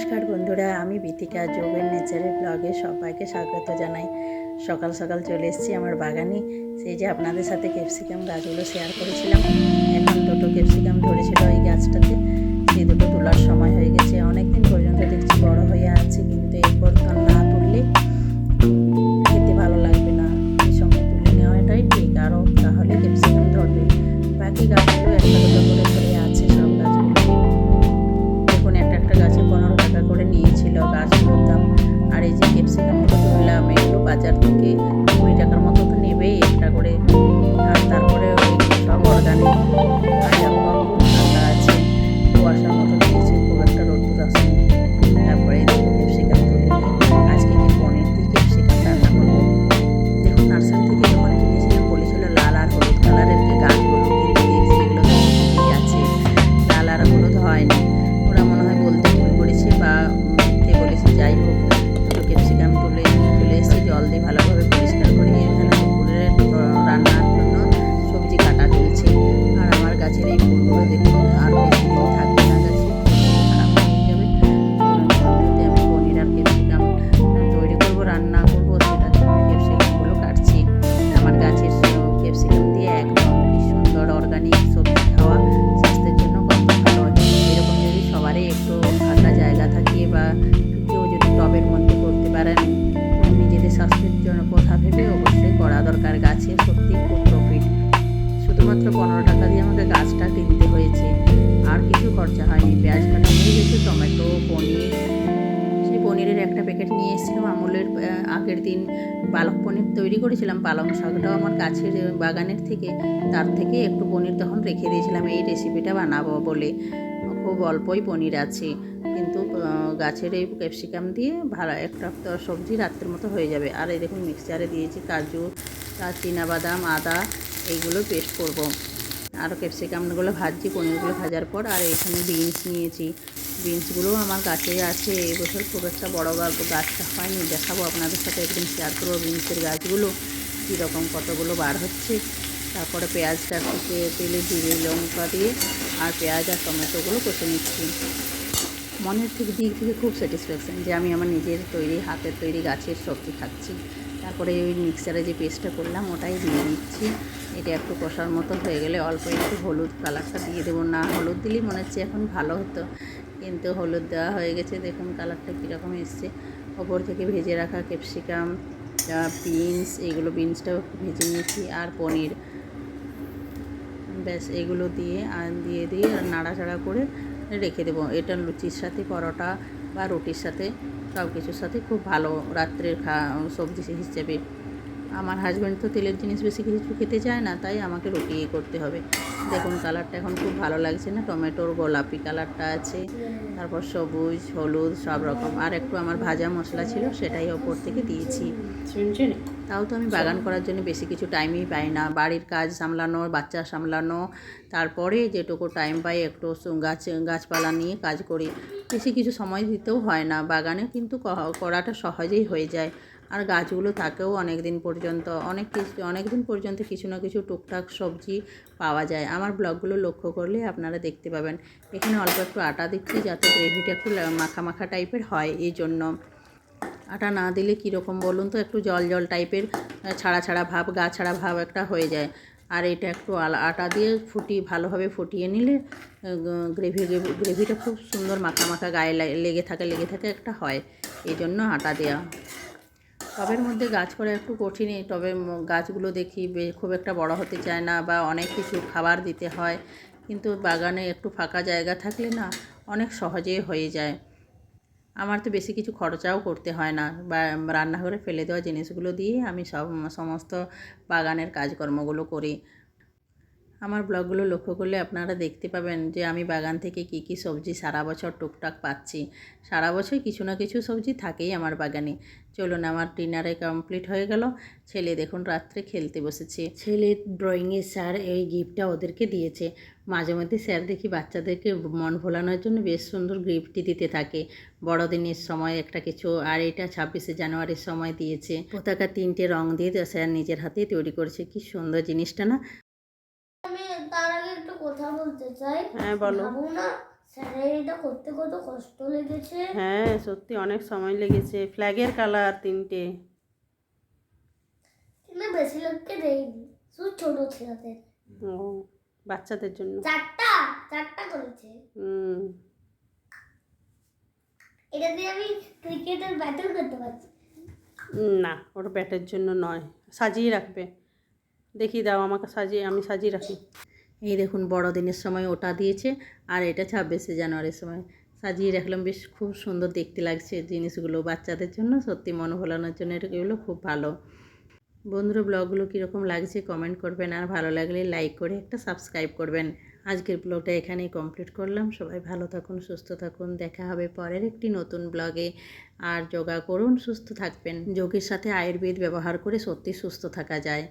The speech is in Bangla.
নমস্কার বন্ধুরা, আমি বিতিকা যোগের নেচারের ব্লগে সবাইকে স্বাগত জানাই। সকাল সকাল চলে এসেছি আমার বাগানে। সেই যে আপনাদের সাথে ক্যাপসিকাম গাছগুলো শেয়ার করেছিলাম, এখন দুটো ক্যাপসিকাম ধরেছিল ওই গাছটাতে। সেই দুটো তোলার সময় হয়ে গেছে। অনেক দিন পর্যন্ত দেখছি বড় হয়ে আছে। দরকার গাছে সত্যি খুব প্রফিট শুধুমাত্র পনেরো টাকা দিয়ে আমাকে গাছটা কিনতে হয়েছে। আর কিছু খরচা হয়নি। পেঁয়াজ কাটা হয়ে গেছে, টমেটো, পনির। সেই পনিরের একটা প্যাকেট নিয়ে এসেছিলাম আমুলের আগের দিন পালক পনির তৈরি করেছিলাম। পালং শাকটাও আমার গাছের বাগানের থেকে, তার থেকে একটু পনির তখন রেখে দিয়েছিলাম। এই রেসিপিটা বানাবো বলে। খুব অল্পই পনির আছে। কিন্তু গাছের এই ক্যাপসিকাম দিয়ে ভালো একটা সবজি রাত্রের মতো হয়ে যাবে। আর এই দেখুন মিক্সচারে দিয়েছি কাজু বাদাম আদা, এইগুলো পেস্ট করব। আর ক্যাপসিকামগুলো ভাজছি, পনিরগুলো ভাজার পর। আর এখানে বিনস নিয়েছি। বিনসগুলোও আমার গাছে আছে। এই বছর খুব একটা বড় গাছটা হয়নি। দেখাবো আপনাদের সাথে একদিন শেয়ার করব বিনসের গাছগুলো, কীরকম কতগুলো বার হচ্ছে। তারপরে পেঁয়াজটা তেলে জিরে, লঙ্কা দিয়ে আর পেঁয়াজ আর টমেটোগুলো কষে নিচ্ছি। মনের থেকে দিক থেকে খুব স্যাটিসফ্যাকশান যে আমি আমার নিজের তৈরি, হাতের তৈরি গাছের সবজি খাচ্ছি। তারপরে ওই মিক্সারে যে পেস্টটা করলাম, ওটাই দিয়ে দিচ্ছি। এটা একটু কষার মতো হয়ে গেলে অল্প একটু হলুদ কালারটা দিয়ে দেবো। না, হলুদ দিলেই মনে হচ্ছে এখন ভালো হতো, কিন্তু হলুদ দেওয়া হয়ে গেছে। দেখুন কালারটা কীরকম এসছে। ওপর থেকে ভেজে রাখা ক্যাপসিকাম বিনস এগুলো বিনসটাও ভেজে নিয়েছি। আর পনির ব্যাস, এগুলো দিয়ে দিয়ে দিয়ে নাড়াচাড়া করে রেখে দেবো। এটা লুচির সাথে, পরোটা বা রুটির সাথে, সব কিছুর সাথে খুব ভালো রাত্রের খা, সবজি হিসেবে। আমার হাজব্যান্ড তো তেলের জিনিস বেশি কিছু খেতে চায় না, তাই আমাকে রুটি করতে হবে। দেখুন কালারটা এখন খুব ভালো লাগছে না, টমেটোর গোলাপি কালারটা আছে, তারপর সবুজ, হলুদ, সব রকম। আর একটু আমার ভাজা মশলা ছিল, সেটাই ওপর থেকে দিয়েছি। শুনছেন? তাও তো আমি বাগান করার জন্য বেশি কিছু টাইমই পাই না। বাড়ির কাজ সামলানো বাচ্চা সামলানো তারপরে যেটুকু টাইম পাই একটু গাছ গাছপালা নিয়ে কাজ করি। বেশি কিছু সময় দিতেও হয় না। বাগানে কিন্তু করাটা সহজেই হয়ে যায়। আর গাছগুলো থাকেও অনেক দিন পর্যন্ত। অনেক কিছু অনেক দিন পর্যন্ত কিছু না কিছু টুকটাক সবজি পাওয়া যায়। আমার ব্লগগুলো লক্ষ্য করলে আপনারা দেখতে পাবেন। এখানে অল্প একটু আটা দিচ্ছি যাতে গ্রেভিটা একটু মাখা মাখা টাইপের হয় এই জন্য। আটা না দিলে কীরকম বলুন তো? একটু জল জল টাইপের ছাড়া ছাড়া ভাব, গা ছাড়া ভাব একটা হয়ে যায়। আর এটা একটু আটা দিয়ে ফুটি, ভালোভাবে ফুটিয়ে নিলে গ্রেভি গ্রেভিটা খুব সুন্দর মাখা মাখা গায়ে লেগে থাকে লেগে থাকে একটা হয়। এই জন্য আটা দেওয়া টবের মধ্যে গাছ করা একটু কঠিনই তবে গাছগুলো দেখি খুব একটা বড় হতে চায় না বা অনেক কিছু খাবার দিতে হয়। কিন্তু বাগানে একটু ফাঁকা জায়গা থাকলে না, অনেক সহজেই হয়ে যায়। আমার তো বেশি কিছু খরচাও করতে হয় না। বা, রান্নাঘরে ফেলে দেওয়া জিনিসগুলো দিয়েই আমি সব, সমস্ত বাগানের কাজকর্মগুলো করি। আমার ব্লগগুলো লক্ষ্য করলে আপনারা দেখতে পাবেন যে আমি বাগান থেকে কি কি সবজি সারা বছর টুকটাক পাচ্ছি। সারা বছর কিছু না কিছু সবজি থাকেই আমার বাগানে। চলুন, আমার ডিনারে কমপ্লিট হয়ে গেল। ছেলে, দেখুন, রাত্রে খেলতে বসেছে। ছেলে ড্রয়িংয়ের স্যার এই গিফটটা ওদেরকে দিয়েছে। মাঝে মধ্যে স্যার দেখি বাচ্চাদেরকে মন ভোলানোর জন্য বেশ সুন্দর গিফটটি দিতে থাকে। বড়দিনের সময় একটা কিছু, আর এটা ছাব্বিশে জানুয়ারির সময় দিয়েছে। পতাকা তিনটে রং দিয়ে স্যার নিজের হাতেই তৈরি করেছে। কি সুন্দর জিনিসটা না? তার আগে একটু কথা বলতে চাই। হ্যাঁ বলো। না স্যালারিটা করতে কত কষ্ট লেগেছে? হ্যাঁ সত্যি অনেক সময় লেগেছে। ফ্ল্যাগের কালার তিনটে। কিন্তু বেশি লোককে দেয়নি শুধু ছোট ছেলেদের। ও বাচ্চাদের জন্য। চারটা চারটা করেছে। হুম। এটা দিয়ে আমি ক্রিকেটের ব্যাটল করতে পারছি। না ওটা ব্যাটের জন্য নয়। সাজিয়ে রাখবে। দেখিয়ে দাও আমাকে সাজিয়ে আমি সাজিয়ে রাখি। এই দেখুন, বড়দিনের সময় ওটা দিয়েছে আর এটা ছাব্বিশে জানুয়ারির সময়। সাজিয়ে রাখলাম, বেশ খুব সুন্দর দেখতে লাগছে জিনিসগুলো বাচ্চাদের জন্য। সত্যি মন ভোলানোর জন্য এগুলো খুব ভালো। বন্ধুরা, ব্লগগুলো কীরকম লাগছে কমেন্ট করবেন আর ভালো লাগলে লাইক করে একটা সাবস্ক্রাইব করবেন। আজকের ব্লগটা এখানেই কমপ্লিট করলাম। সবাই ভালো থাকুন, সুস্থ থাকুন। দেখা হবে পরের একটি নতুন ব্লগে। আর যোগা করুন, সুস্থ থাকবেন। যোগের সাথে আয়ুর্বেদ ব্যবহার করে সত্যি সুস্থ থাকা যায়।